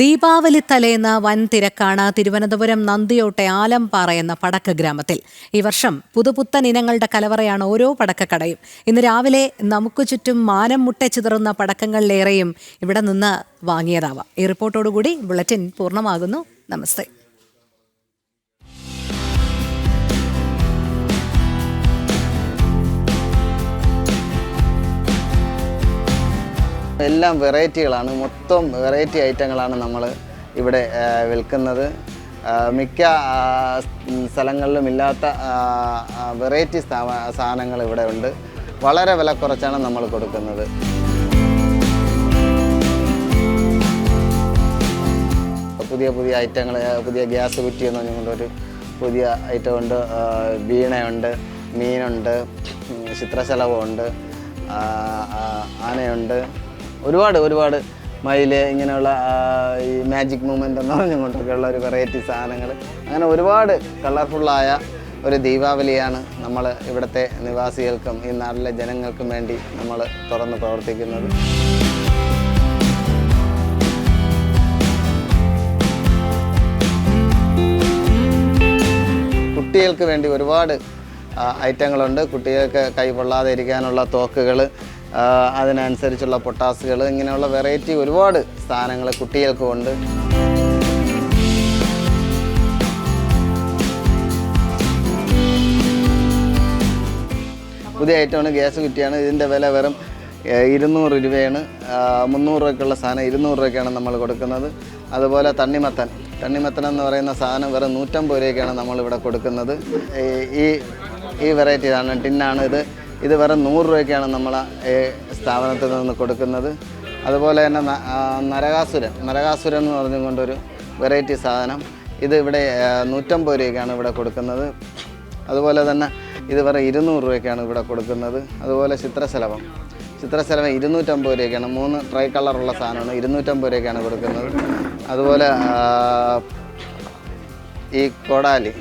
ദീപാവലി തലേന്ന് വൻ തിരക്കാണ് തിരുവനന്തപുരം നന്ദിയോട്ടെ ആലംപാറ എന്ന പടക്ക ഗ്രാമത്തിൽ ഈ വർഷം പുതുപുത്തൻ ഇനങ്ങളുടെ കലവറയാണ് ഓരോ പടക്കക്കടയും. ഇന്ന് രാവിലെ നമുക്ക് ചുറ്റും മാനം മുട്ട ചിതറുന്ന പടക്കങ്ങളിലേറെയും ഇവിടെ നിന്ന് വാങ്ങിയതാവാം. ഈ റിപ്പോർട്ടോടുകൂടി ബുള്ളറ്റിൻ പൂർണമാകുന്നു. നമസ്തേ. എല്ലാം വെറൈറ്റികളാണ്. മൊത്തം വെറൈറ്റി ഐറ്റങ്ങളാണ് നമ്മൾ ഇവിടെ വിൽക്കുന്നത്. മിക്ക സ്ഥലങ്ങളിലും ഇല്ലാത്ത വെറൈറ്റി സാധനങ്ങൾ ഇവിടെ ഉണ്ട്. വളരെ വില കുറച്ചാണ് നമ്മൾ കൊടുക്കുന്നത്. പുതിയ പുതിയ ഐറ്റങ്ങൾ പുതിയ ഗ്യാസ് കുറ്റി എന്ന് പറഞ്ഞുകൊണ്ടൊരു പുതിയ ഐറ്റം ഉണ്ട്. വീണയുണ്ട് മീനുണ്ട് ചിത്രശലഭമുണ്ട് ആനയുണ്ട് ഒരുപാട് ഒരുപാട് മയിൽ ഇങ്ങനെയുള്ള ഈ മാജിക് മൂമെന്റ് എന്ന് പറഞ്ഞുകൊണ്ടൊക്കെയുള്ള ഒരു വെറൈറ്റി സാധനങ്ങൾ അങ്ങനെ ഒരുപാട് കളർഫുള്ളായ ഒരു ദീപാവലിയാണ് നമ്മൾ ഇവിടുത്തെ നിവാസികൾക്കും ഈ നാട്ടിലെ ജനങ്ങൾക്കും വേണ്ടി നമ്മൾ തുറന്ന് പ്രവർത്തിക്കുന്നത്. കുട്ടികൾക്ക് വേണ്ടി ഒരുപാട് ഐറ്റങ്ങളുണ്ട്. കുട്ടികൾക്ക് കൈ പൊള്ളാതെ ഇരിക്കാനുള്ള തോക്കുകൾ അതിനനുസരിച്ചുള്ള പൊട്ടാസുകൾ ഇങ്ങനെയുള്ള വെറൈറ്റി ഒരുപാട് സാധനങ്ങൾ കുട്ടികൾക്കും ഉണ്ട് പുതിയ ഐറ്റമാണ് ഗ്യാസ് കുറ്റിയാണ്. ഇതിന്റെ വില വെറും ഇരുന്നൂറ് രൂപയാണ്. മുന്നൂറ് രൂപയ്ക്കുള്ള സാധനം ഇരുന്നൂറ് രൂപയ്ക്കാണ് നമ്മൾ കൊടുക്കുന്നത്. അതുപോലെ തണ്ണിമത്തൻ. തണ്ണിമത്തൻ എന്ന് പറയുന്ന സാധനം വെറും നൂറ്റമ്പത് രൂപയ്ക്കാണ് നമ്മളിവിടെ കൊടുക്കുന്നത്. ഈ ഈ വെറൈറ്റി ആണ് ടിന്നാണ് ഇത്. ഇത് വെറും നൂറ് രൂപയ്ക്കാണ് നമ്മൾ ഈ സ്ഥാപനത്തിൽ നിന്ന് കൊടുക്കുന്നത്. അതുപോലെ തന്നെ നരകാസുരൻ നരകാസുരൻ എന്ന് പറഞ്ഞുകൊണ്ടൊരു വെറൈറ്റി സാധനം. ഇത് ഇവിടെ നൂറ്റമ്പത് രൂപയ്ക്കാണ് ഇവിടെ കൊടുക്കുന്നത്. അതുപോലെ തന്നെ ഇത് വെറും ഇരുന്നൂറ് രൂപയ്ക്കാണ് ഇവിടെ കൊടുക്കുന്നത്. അതുപോലെ ചിത്രശലഭം. ചിത്രശലഭം ഇരുന്നൂറ്റമ്പത് രൂപയ്ക്കാണ്. മൂന്ന് ട്രൈ കളറുള്ള സാധനമാണ് ഇരുന്നൂറ്റമ്പത് രൂപയ്ക്കാണ് കൊടുക്കുന്നത്. അതുപോലെ ഈ കൊടാലി.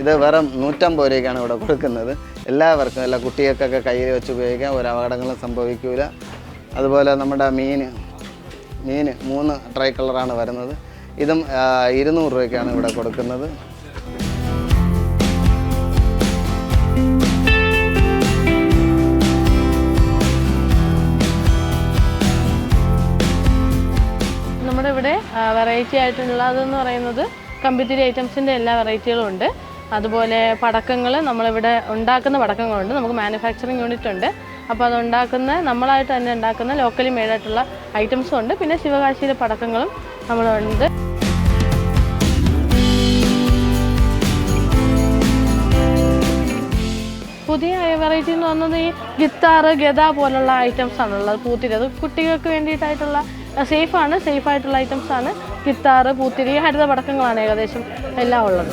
ഇത് വെറും നൂറ്റമ്പത് രൂപയ്ക്കാണ് ഇവിടെ കൊടുക്കുന്നത്. എല്ലാവർക്കും എല്ലാ കുട്ടികൾക്കൊക്കെ കയ്യിൽ വെച്ച് ഉപയോഗിക്കാം. ഒരു അപകടങ്ങളും സംഭവിക്കില്ല അതുപോലെ നമ്മുടെ മീൻ മീൻ മൂന്ന് ട്രൈ കളറാണ് വരുന്നത്. ഇതും ഇരുന്നൂറ് രൂപയ്ക്കാണ് ഇവിടെ കൊടുക്കുന്നത്. നമ്മുടെ ഇവിടെ വെറൈറ്റി ആയിട്ടുള്ളതെന്ന് പറയുന്നത് കമ്പിത്തിരി ഐറ്റംസിന്റെ എല്ലാ വെറൈറ്റികളും ഉണ്ട്. അതുപോലെ പടക്കങ്ങൾ നമ്മളിവിടെ ഉണ്ടാക്കുന്ന പടക്കങ്ങളുണ്ട്. നമുക്ക് മാനുഫാക്ചറിങ് യൂണിറ്റ് ഉണ്ട്. അപ്പോൾ അത് ഉണ്ടാക്കുന്ന നമ്മളായിട്ട് തന്നെ ഉണ്ടാക്കുന്ന ലോക്കലി മെയ്ഡായിട്ടുള്ള ഐറ്റംസും ഉണ്ട്. പിന്നെ ശിവകാശിയിലെ പടക്കങ്ങളും നമ്മളുണ്ട്. പുതിയ വെറൈറ്റി എന്ന് പറഞ്ഞത് ഈ ഗിത്താറ് ഗത പോലുള്ള ഐറ്റംസ് ആണുള്ളത് പൂത്തിരി അത് കുട്ടികൾക്ക് വേണ്ടിയിട്ടായിട്ടുള്ള സേഫാണ് സേഫ് ആയിട്ടുള്ള ഐറ്റംസ് ആണ്. ഗിത്താറ് പൂത്തിരി ഹരിത പടക്കങ്ങളാണ് ഏകദേശം എല്ലാം ഉള്ളത്.